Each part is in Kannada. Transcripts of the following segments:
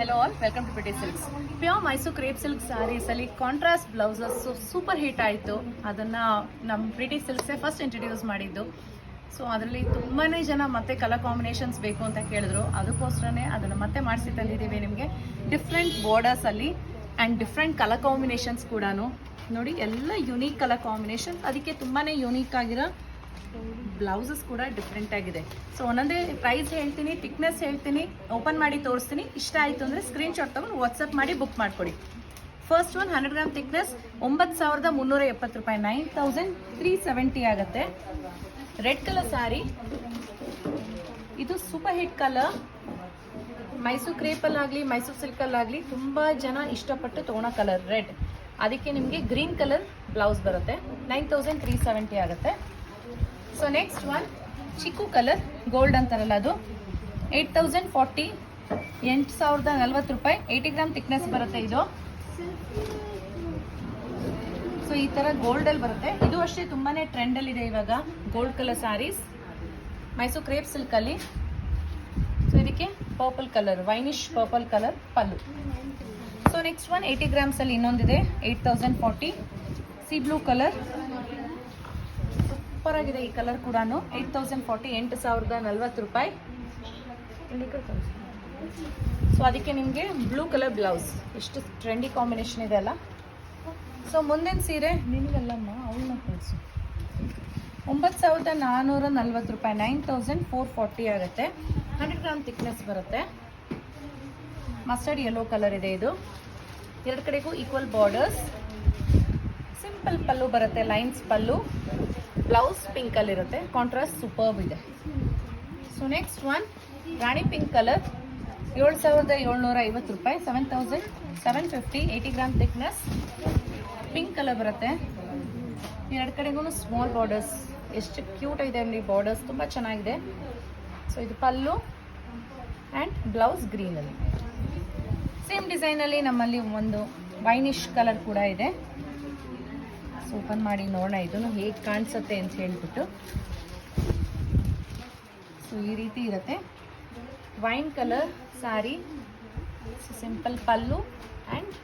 Hello all welcome to BT silks pure Mysuru crepe silk ಸ್ಯಾರೀಸಲ್ಲಿ contrast blouses super hit ಆಯಿತು. ಅದನ್ನು ನಮ್ಮ ಪ್ರಿಟಿ ಸಿಲ್ಕ್ಸೇ ಫಸ್ಟ್ ಇಂಟ್ರಡ್ಯೂಸ್ ಮಾಡಿದ್ದು. ಸೊ ಅದರಲ್ಲಿ ತುಂಬಾ ಜನ ಮತ್ತೆ ಕಲರ್ ಕಾಂಬಿನೇಷನ್ಸ್ ಬೇಕು ಅಂತ ಕೇಳಿದ್ರು. ಅದಕ್ಕೋಸ್ಕರನೇ ಅದನ್ನು ಮತ್ತೆ ಮಾಡಿಸಿ ತಂದಿದ್ದೀವಿ ನಿಮಗೆ. ಡಿಫ್ರೆಂಟ್ ಬಾರ್ಡರ್ಸಲ್ಲಿ ಆ್ಯಂಡ್ ಡಿಫ್ರೆಂಟ್ ಕಲರ್ ಕಾಂಬಿನೇಷನ್ಸ್ ಕೂಡ ನೋಡಿ, ಎಲ್ಲ ಯುನೀಕ್ ಕಲರ್ ಕಾಂಬಿನೇಷನ್ಸ್ ಅದಕ್ಕೆ ತುಂಬಾ ಯುನೀಕ್ ಆಗಿರೋ ಬ್ಲೌಸಸ್ ಕೂಡ ಡಿಫ್ರೆಂಟ್ ಆಗಿದೆ. ಸೊ ಒಂದೊಂದೇ ಪ್ರೈಸ್ ಹೇಳ್ತೀನಿ ಥಿಕ್ನೆಸ್ ಹೇಳ್ತೀನಿ ಓಪನ್ ಮಾಡಿ ತೋರಿಸ್ತೀನಿ. ಇಷ್ಟ ಆಯಿತು ಅಂದರೆ ಸ್ಕ್ರೀನ್ಶಾಟ್ ತೊಗೊಂಡು ವಾಟ್ಸಪ್ ಮಾಡಿ ಬುಕ್ ಮಾಡಿಕೊಡಿ. First one hundred gram thickness ಒಂಬತ್ತು ಸಾವಿರದ ಮುನ್ನೂರ ಎಪ್ಪತ್ತು ರೂಪಾಯಿ. ನೈನ್ ತೌಸಂಡ್ ತ್ರೀ ಸೆವೆಂಟಿ ಆಗುತ್ತೆ. ರೆಡ್ ಕಲರ್ ಸಾರಿ ಇದು ಸೂಪರ್ ಹಿಟ್ ಕಲರ್ ಮೈಸೂರು ಕ್ರೇಪಲ್ಲಾಗಲಿ ಮೈಸೂರು ಸಿಲ್ಕಲ್ಲಾಗಲಿ ತುಂಬ ಜನ ಇಷ್ಟಪಟ್ಟು ತೊಗೊಳೋ ಕಲರ್ ರೆಡ್ ಅದಕ್ಕೆ ನಿಮಗೆ ಗ್ರೀನ್ ಕಲರ್ ಬ್ಲೌಸ್ ಬರುತ್ತೆ. ನೈನ್ ತೌಸಂಡ್ ತ್ರೀ ಸೆವೆಂಟಿ ಆಗುತ್ತೆ. ಸೊ ನೆಕ್ಸ್ಟ್ ಒನ್ ಚಿಕ್ಕು ಕಲರ್ ಗೋಲ್ಡ್ ಅಂತಾರಲ್ಲ ಅದು. ಏಯ್ಟ್ ತೌಸಂಡ್ ಫಾರ್ಟಿ ಎಂಟು ಸಾವಿರದ ನಲ್ವತ್ತು ರೂಪಾಯಿ. ಏಯ್ಟಿ ಗ್ರಾಮ್ ಥಿಕ್ನೆಸ್ ಬರುತ್ತೆ ಇದು. ಸೊ ಈ ಥರ ಗೋಲ್ಡಲ್ಲಿ ಬರುತ್ತೆ. ಇದು ಅಷ್ಟೇ ತುಂಬಾ ಟ್ರೆಂಡಲ್ಲಿದೆ ಇವಾಗ gold colour sarees Mysuru crepe ಸಿಲ್ಕಲ್ಲಿ so ಇದಕ್ಕೆ purple colour wineish purple colour pallu. So next one eighty ಗ್ರಾಮ್ಸಲ್ಲಿ ಇನ್ನೊಂದಿದೆ eight thousand forty sea blue colour super ಆಗಿದೆ ಈ ಕಲರ್ ಕೂಡ ಏಯ್ಟ್ ತೌಸಂಡ್ ಫಾರ್ಟಿ ಎಂಟು ಸಾವಿರದ ನಲ್ವತ್ತು ರೂಪಾಯಿ. ಸೊ ಅದಕ್ಕೆ ನಿಮಗೆ ಬ್ಲೂ ಕಲರ್ ಬ್ಲೌಸ್ ಎಷ್ಟು ಟ್ರೆಂಡಿ ಕಾಂಬಿನೇಷನ್ ಇದೆ ಅಲ್ಲ. ಸೊ ಮುಂದಿನ ಸೀರೆ ನಿಮಗೆಲ್ಲ ಅವಳನ್ನ ಕಳಿಸು ಒಂಬತ್ತು ಸಾವಿರದ ನಾನ್ನೂರ ನಲ್ವತ್ತು ರೂಪಾಯಿ. ನೈನ್ ತೌಸಂಡ್ ಫೋರ್ ಫಾರ್ಟಿ ಆಗುತ್ತೆ ಹಂಡ್ರೆಡ್ ಗ್ರಾಮ್ ತಿಕ್ನೆಸ್ ಬರುತ್ತೆ. ಮಸ್ಟರ್ಡ್ ಯೆಲ್ಲೋ ಕಲರ್ ಇದೆ ಇದು. ಎರಡು ಕಡೆಗೂ ಈಕ್ವಲ್ ಬಾರ್ಡರ್ಸ್ ಸಿಂಪಲ್ ಪಲ್ಲು ಬರುತ್ತೆ ಲೈನ್ಸ್ ಪಲ್ಲು. ಬ್ಲೌಸ್ ಪಿಂಕಲ್ಲಿರುತ್ತೆ ಕಾಂಟ್ರಾಸ್ಟ್ ಸೂಪರ್ಬ್ ಇದೆ. ಸೊ ನೆಕ್ಸ್ಟ್ ಒನ್ ರಾಣಿ ಪಿಂಕ್ ಕಲರ್ ಏಳು ಸಾವಿರದ ಏಳ್ನೂರ ಐವತ್ತು ರೂಪಾಯಿ seven thousand seven fifty eighty gram thickness pink colour ಬರುತ್ತೆ. ಎರಡು ಕಡೆಗೂ ಸ್ಮಾಲ್ ಬಾರ್ಡರ್ಸ್ ಎಷ್ಟು ಕ್ಯೂಟ್ ಇದೆ ಅಂದ್ರೆ ಬಾರ್ಡರ್ಸ್ ತುಂಬ ಚೆನ್ನಾಗಿದೆ. ಸೊ ಇದು ಪಲ್ಲು ಆ್ಯಂಡ್ ಬ್ಲೌಸ್ ಗ್ರೀನಲ್ಲಿ ಸೇಮ್ ಡಿಸೈನಲ್ಲಿ ನಮ್ಮಲ್ಲಿ ಒಂದು ವೈನಿಶ್ ಕಲರ್ ಕೂಡ ಇದೆ. ಸೊ ಓಪನ್ ಮಾಡಿ ನೋಡೋಣ, ಇದನ್ನು ಹೇಗೆ ಕಾಣಿಸುತ್ತೆ ಅಂತ ಹೇಳ್ಬಿಟ್ಟು. ಸೊ ಈ ರೀತಿ ಇರುತ್ತೆ. Wine colour sari simple pallu and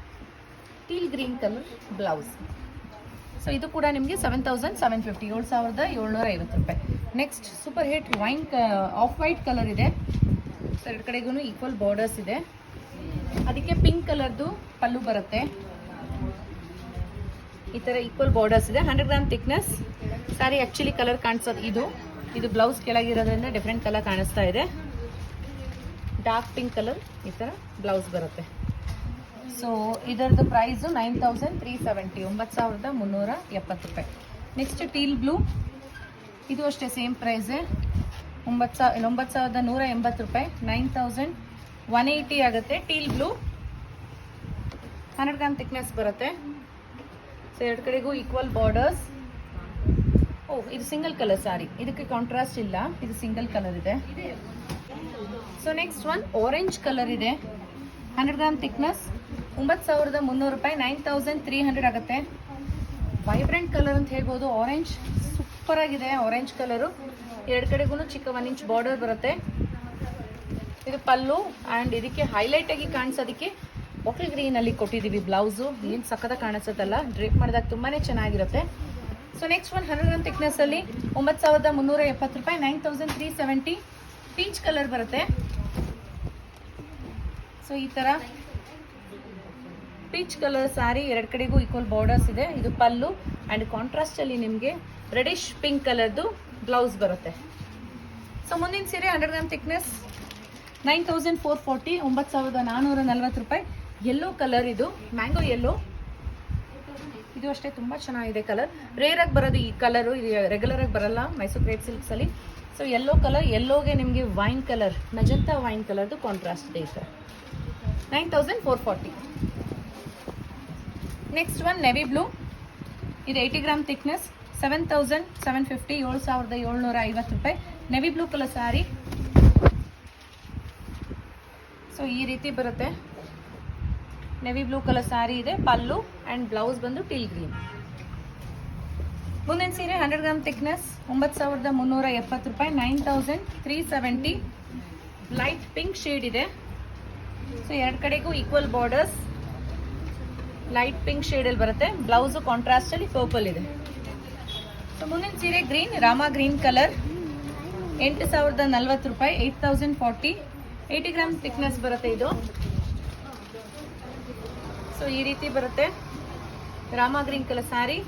teal green colour blouse so ಇದು ಕೂಡ ನಿಮಗೆ ಸೆವೆನ್ ತೌಸಂಡ್ ಸೆವೆನ್ ಫಿಫ್ಟಿ ಏಳು ಸಾವಿರದ ಏಳ್ನೂರ ಐವತ್ತು ರೂಪಾಯಿ. ನೆಕ್ಸ್ಟ್ ಸೂಪರ್ ಹಿಟ್ ವೈನ್ ಕ ಆಫ್ ವೈಟ್ ಕಲರ್ ಇದೆ. ಸೊ ಎರಡು ಕಡೆಗೂ ಈಕ್ವಲ್ ಬಾರ್ಡರ್ಸ್ ಇದೆ. ಅದಕ್ಕೆ ಪಿಂಕ್ ಕಲರ್ದು ಪಲ್ಲು ಬರುತ್ತೆ. ಈ ಥರ ಈಕ್ವಲ್ ಬಾರ್ಡರ್ಸ್ ಇದೆ. Hundred gram thickness sari actually colour ಕಾಣಿಸೋದು ಇದು. ಇದು ಬ್ಲೌಸ್ ಕೆಳಗಿರೋದ್ರಿಂದ ಡಿಫ್ರೆಂಟ್ ಕಲರ್ ಕಾಣಿಸ್ತಾ ಇದೆ. ಡಾರ್ಕ್ ಪಿಂಕ್ ಕಲರ್ ಈ ಥರ ಬ್ಲೌಸ್ ಬರುತ್ತೆ. ಸೊ ಇದರದ್ದು price nine thousand three seventy ಒಂಬತ್ತು ಸಾವಿರದ ಮುನ್ನೂರ ಎಪ್ಪತ್ತು ರೂಪಾಯಿ. ನೆಕ್ಸ್ಟ್ ಟೀಲ್ ಬ್ಲೂ ಇದು ಅಷ್ಟೇ ಸೇಮ್ ಪ್ರೈಸೇ ಒಂಬತ್ತು ಸಾವಿರ ಒಂಬತ್ತು ಸಾವಿರದ ನೂರ ಎಂಬತ್ತು ರೂಪಾಯಿ. ನೈನ್ ತೌಸಂಡ್ ಒನ್ ಏಯ್ಟಿ ಆಗುತ್ತೆ teal blue hundred gram thickness ಬರುತ್ತೆ. ಸೊ ಎರಡು ಕಡೆಗೂ ಈಕ್ವಲ್ ಬಾರ್ಡರ್ಸ್ ಓ ಇದು ಸಿಂಗಲ್ ಕಲರ್ ಸಾರಿ ಇದಕ್ಕೆ ಕಾಂಟ್ರಾಸ್ಟ್ ಇಲ್ಲ ಇದು ಸಿಂಗಲ್ ಕಲರ್ ಇದೆ so next one orange colour ಇದೆ ಹಂಡ್ರೆಡ್ ಗ್ರಾಮ್ ಥಿಕ್ನೆಸ್ ಒಂಬತ್ತು ಸಾವಿರದ ಮುನ್ನೂರು ರೂಪಾಯಿ ನೈನ್ ತೌಸಂಡ್ ತ್ರೀ ಹಂಡ್ರೆಡ್ ಆಗುತ್ತೆ ವೈಬ್ರೆಂಟ್ ಕಲರ್ ಅಂತ ಹೇಳ್ಬೋದು ಆರೆಂಜ್ ಸೂಪರ್ ಆಗಿದೆ ಆರೆಂಜ್ ಕಲರು ಎರಡು ಕಡೆಗೂ ಚಿಕ್ಕ ಒನ್ ಇಂಚ್ ಬಾರ್ಡರ್ ಬರುತ್ತೆ. ಇದು ಪಲ್ಲು ಆ್ಯಂಡ್ ಇದಕ್ಕೆ ಹೈಲೈಟ್ ಆಗಿ ಕಾಣಿಸೋದಕ್ಕೆ ಬಾಟಲ್ ಗ್ರೀನಲ್ಲಿ ಕೊಟ್ಟಿದ್ದೀವಿ ಬ್ಲೌಸು. ಏನು ಸಕ್ಕದ ಕಾಣಿಸುತ್ತಲ್ಲ? ಡ್ರೇಪ್ ಮಾಡಿದಾಗ ತುಂಬಾ ಚೆನ್ನಾಗಿರುತ್ತೆ. So next one hundred gram ಥಿಕ್ನೆಸ್ಸಲ್ಲಿ ಒಂಬತ್ತು ಸಾವಿರದ ಮುನ್ನೂರ ಎಪ್ಪತ್ತು ರೂಪಾಯಿ nine thousand three seventy peach colour ಬರುತ್ತೆ. ಸೊ ಈ ಥರ ಪೀಚ್ ಕಲರ್ ಸ್ಯಾರಿ ಎರಡು ಕಡೆಗೂ ಈಕ್ವಲ್ ಬಾರ್ಡರ್ಸ್ ಇದೆ. ಇದು ಪಲ್ಲು. ಆ್ಯಂಡ್ ಕಾಂಟ್ರಾಸ್ಟಲ್ಲಿ ನಿಮಗೆ ರೆಡಿಶ್ ಪಿಂಕ್ ಕಲರ್ದು ಬ್ಲೌಸ್ ಬರುತ್ತೆ. ಸೊ ಮುಂದಿನ ಸೀರೆ hundred gram thickness nine thousand four forty ಒಂಬತ್ತು ಸಾವಿರದ ನಾನ್ನೂರ ನಲ್ವತ್ತು ರೂಪಾಯಿ. ಯೆಲ್ಲೋ ಕಲರ್ ಇದು. ಮ್ಯಾಂಗೋ ಯೆಲ್ಲೋ ಇದು ಅಷ್ಟೇ ತುಂಬ ಚೆನ್ನಾಗಿದೆ ಕಲರ್ ರೇರಾಗಿ ಬರೋದು ಈ ಕಲರು ಇದು ರೆಗ್ಯುಲರಾಗಿ ಬರಲ್ಲ ಮೈಸೂರು ಕ್ರೇಪ್ ಸಿಲ್ಕ್ಸಲ್ಲಿ ಸೊ ಯೆಲ್ಲೋ ಕಲರ್ ಯೆಲ್ಲೋಗೆ ನಿಮಗೆ ವೈನ್ ಕಲರ್ ಮೆಜೆಂತ ವೈನ್ ಕಲರ್ದು ಕಾಂಟ್ರಾಸ್ಟ್ ಇದೆ sir nine thousand four forty next one navy blue ಇದು eighty gram thickness seven thousand seven fifty ಏಳು ಸಾವಿರದ ಏಳ್ನೂರ ಐವತ್ತು ರೂಪಾಯಿ. Navy blue colour sari so ಈ ರೀತಿ ಬರುತ್ತೆ. ನೆವಿ ಬ್ಲೂ ಕಲರ್ ಸ್ಯಾರಿ ಇದೆ, ಪಲ್ಲು ಆ್ಯಂಡ್ ಬ್ಲೌಸ್ ಬಂದು ಟಿಲ್ ಗ್ರೀನ್ ಮುಂದಿನ ಸೀರೆ ಹಂಡ್ರೆಡ್ ಗ್ರಾಮ್ ಥಿಕ್ನೆಸ್ ಒಂಬತ್ತು ಸಾವಿರದ ಮುನ್ನೂರ ಎಪ್ಪತ್ತು ರೂಪಾಯಿ nine thousand three seventy light pink shade ಇದೆ. ಸೊ ಎರಡು ಕಡೆಗೂ ಈಕ್ವಲ್ ಬಾರ್ಡರ್ಸ್ ಲೈಟ್ ಪಿಂಕ್ ಶೇಡಲ್ಲಿ ಬರುತ್ತೆ. ಬ್ಲೌಸು ಕಾಂಟ್ರಾಸ್ಟಲ್ಲಿ ಪರ್ಪಲ್ ಇದೆ. ಸೊ ಮುಂದಿನ ಸೀರೆ ಗ್ರೀನ್ ರಾಮ ಗ್ರೀನ್ ಕಲರ್ ಎಂಟು ಸಾವಿರದ ನಲ್ವತ್ತು ರೂಪಾಯಿ eight thousand forty eighty gram thickness ಬರುತ್ತೆ ಇದು. ಸೊ ಈ ರೀತಿ ಬರುತ್ತೆ. ರಾಮ ಗ್ರೀನ್ ಕಲರ್ ಸ್ಯಾರಿ.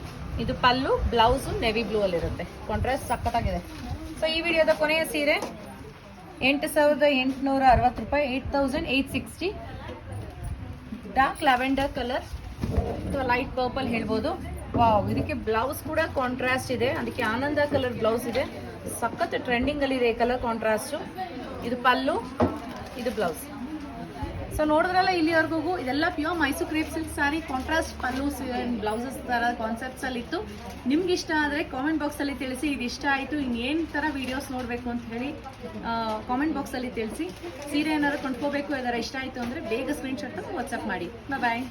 ಇದು ಪಲ್ಲು, ಬ್ಲೌಸು, ನೆವಿ ಬ್ಲೂ ಅಲ್ಲಿರುತ್ತೆ. ಕಾಂಟ್ರಾಸ್ಟ್ ಸಖತ್ತಾಗಿದೆ. ಸೊ ಈ ವಿಡಿಯೋದ ಕೊನೆಯ ಸೀರೆ ಎಂಟು ಸಾವಿರದ ಎಂಟುನೂರ ಅರವತ್ತು ರೂಪಾಯಿ, eight thousand eight sixty. Dark lavender colour ಅಥವಾ ಲೈಟ್ ಪರ್ಪಲ್ ಹೇಳ್ಬೋದು. ವಾವ್ ಇದಕ್ಕೆ ಬ್ಲೌಸ್ ಕೂಡ ಕಾಂಟ್ರಾಸ್ಟ್ ಇದೆ. ಅದಕ್ಕೆ ಆನಂದ ಕಲರ್ ಬ್ಲೌಸ್ ಇದೆ. ಸಖತ್ ಟ್ರೆಂಡಿಂಗಲ್ಲಿದೆ ಇದೆ ಕಲರ್ ಕಾಂಟ್ರಾಸ್ಟು ಇದು ಪಲ್ಲು, ಇದು ಬ್ಲೌಸ್. ಸೊ ನೋಡಿದ್ರಲ್ಲ ಇಲ್ಲಿವರೆಗೂ ಇದೆಲ್ಲ pure Mysuru crepe silk sari contrast pallu blouses ತರ ಕಾನ್ಸೆಪ್ಟ್ಸ್ ಅಲ್ಲಿ ಇತ್ತು. ನಿಮ್ಗೆ ಇಷ್ಟ ಆದರೆ ಕಾಮೆಂಟ್ ಬಾಕ್ಸ್ ಅಲ್ಲಿ ತಿಳಿಸಿ. ಇದು ಇಷ್ಟ ಆಯಿತು, ಇನ್ನೇನು ಥರ ವಿಡಿಯೋಸ್ ನೋಡಬೇಕು ಅಂತ ಹೇಳಿ ಕಾಮೆಂಟ್ ಬಾಕ್ಸ್ ಅಲ್ಲಿ ತಿಳಿಸಿ. ಸೀರೆ ಏನಾದ್ರು ಕೊಂಡ್ಕೋಬೇಕು, ಯಾವ್ದಾರ ಇಷ್ಟ ಆಯಿತು ಅಂದರೆ ಬೇಗ ಸ್ಕ್ರೀನ್ಶಾಟ್ ವಾಟ್ಸಪ್ ಮಾಡಿ. ಬಾಯ್